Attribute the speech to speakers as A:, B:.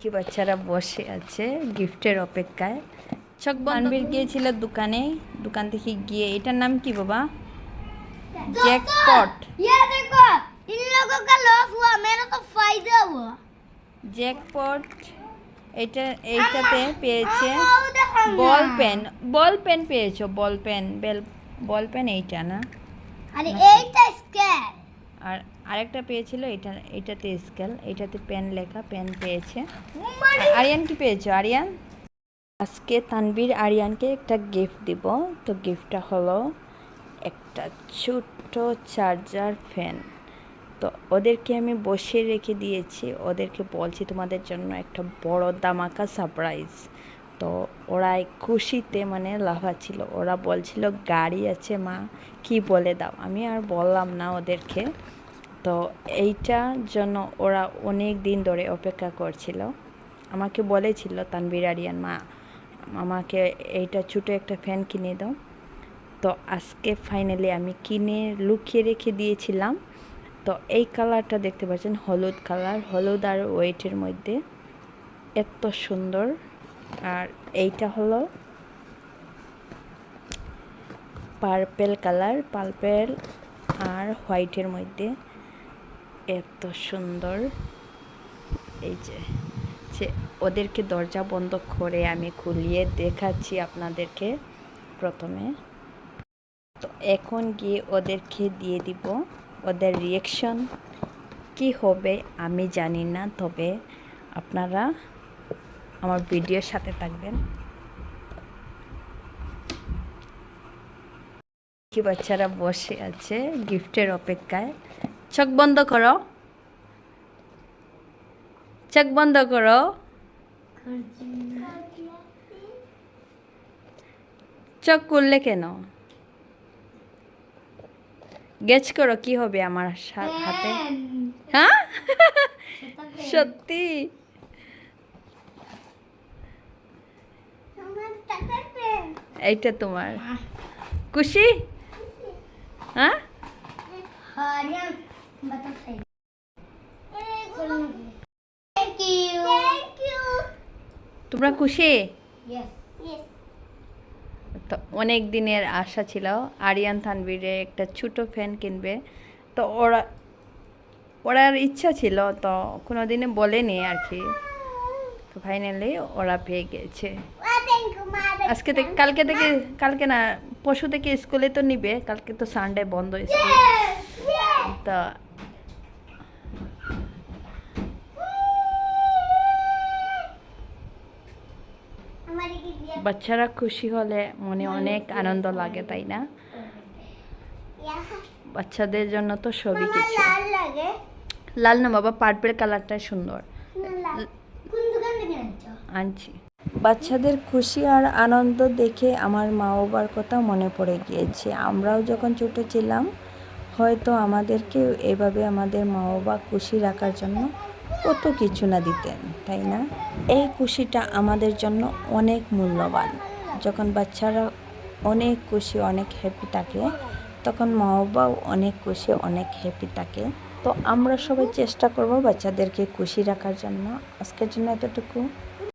A: কি বাচ্চারা বসে আছে গিফটের অপেক্ষায় চক বানবীর গিয়েছিল দোকানে দোকান থেকে গিয়ে এটার নাম কি বাবা जैकपॉट
B: ये देखो इन लोगों का लॉस हुआ मेरा तो फायदा हुआ
A: জ্যাকপট এটা এইটাতে পেয়েছে
B: आओ देखो
A: বল পেন বল পেন পেয়েছো ball pen bell ball pen এইটা না
B: अरे এইটা স্কেল
A: আর আরেকটা পেয়েছিল এটা এটাতে স্কেল এটাতে পেন লেখা পেন পেয়েছে। আরিয়ান কি পেয়েছ? আরিয়ান আজকে তানবীর আরিয়ানকে একটা গিফট দিব। তো গিফটটা হলো একটা ছোট্ট চার্জার ফ্যান তো ওদেরকে আমি বসিয়ে রেখে দিয়েছি। ওদেরকে বলছি তোমাদের জন্য একটা বড় দামাকা সারপ্রাইজ তো ওরাই খুশিতে মানে লাফাচ্ছিল। ওরা বলছিল গাড়ি আছে মা কি বলে দাও? আমি আর বললাম না ওদেরকে। তো এইটার জন্য ওরা অনেক দিন ধরে অপেক্ষা করছিল। আমাকে বলেছিল তানবীর আরিয়ান, মা, আমাকে এইটা ছোটো একটা ফ্যান কিনে দাও। তো আজকে ফাইনালি আমি কিনে লুকিয়ে রেখে দিয়েছিলাম। তো এই কালারটা দেখতে পাচ্ছেন, হলুদ কালার হলুদ আর ওয়েটের মধ্যে। এত সুন্দর। আর এইটা হলো পার্পেল কালার পার্পেল আর হোয়াইটের মধ্যে। এত সুন্দর। এই যে যে ওদেরকে দরজা বন্ধ করে আমি খুলিয়ে দেখাচ্ছি আপনাদেরকে প্রথমে। তো এখন গিয়ে ওদেরকে দিয়ে দিব। ওদের রিয়েকশন কি হবে আমি জানি না, তবে আপনারা আমার ভিডিওর সাথে থাকবেন। কি বাচ্চারা বসে আছে গিফটের অপেক্ষায়। চোখ বন্ধ করো। চোখ বন্ধ করো। চোখ করলে কেন? গেছ করো কি হবে আমার হাতে? হ্যাঁ? সত্যি? এইটা তোমার। খুশি? হ্যাঁ? তোমরা খুশি? তো অনেক দিনের আশা ছিল। আরিয়ান থানবিরে একটা ছোটো ফ্যান কিনবে। তো ওরা ওরার ইচ্ছা ছিল তো কোনো দিনে বলেনি আর কি। তো ফাইনালি ওরা পেয়ে গেছে। আজকে থেকে কালকে থেকে কালকে না পশু থেকে স্কুলে তো নিবে কালকে তো সানডে বন্ধ স্কুল তো বাচ্চারা খুশি হলে মনে অনেক আনন্দ লাগে তাই না? বাচ্চাদের জন্য তো সবই কিছু। লাল না বাবা পার্পেল কালারটা সুন্দর। আনছি? বাচ্চাদের খুশি আর আনন্দ দেখে আমার মা বাবার কথা মনে পড়ে গিয়েছে। আমরাও যখন ছোট ছিলাম হয়তো আমাদেরকে এভাবে আমাদের মা বাবা খুশি রাখার জন্য কত কিছু না দিতেন, তাই না? এই খুশিটা আমাদের জন্য অনেক মূল্যবান। যখন বাচ্চারা অনেক খুশি, অনেক হ্যাপি থাকে, তখন মা বাবাও অনেক খুশি, অনেক হ্যাপি থাকে। তো আমরা সবাই চেষ্টা করব বাচ্চাদেরকে খুশি রাখার জন্য। আজকের জন্য এতটুকু।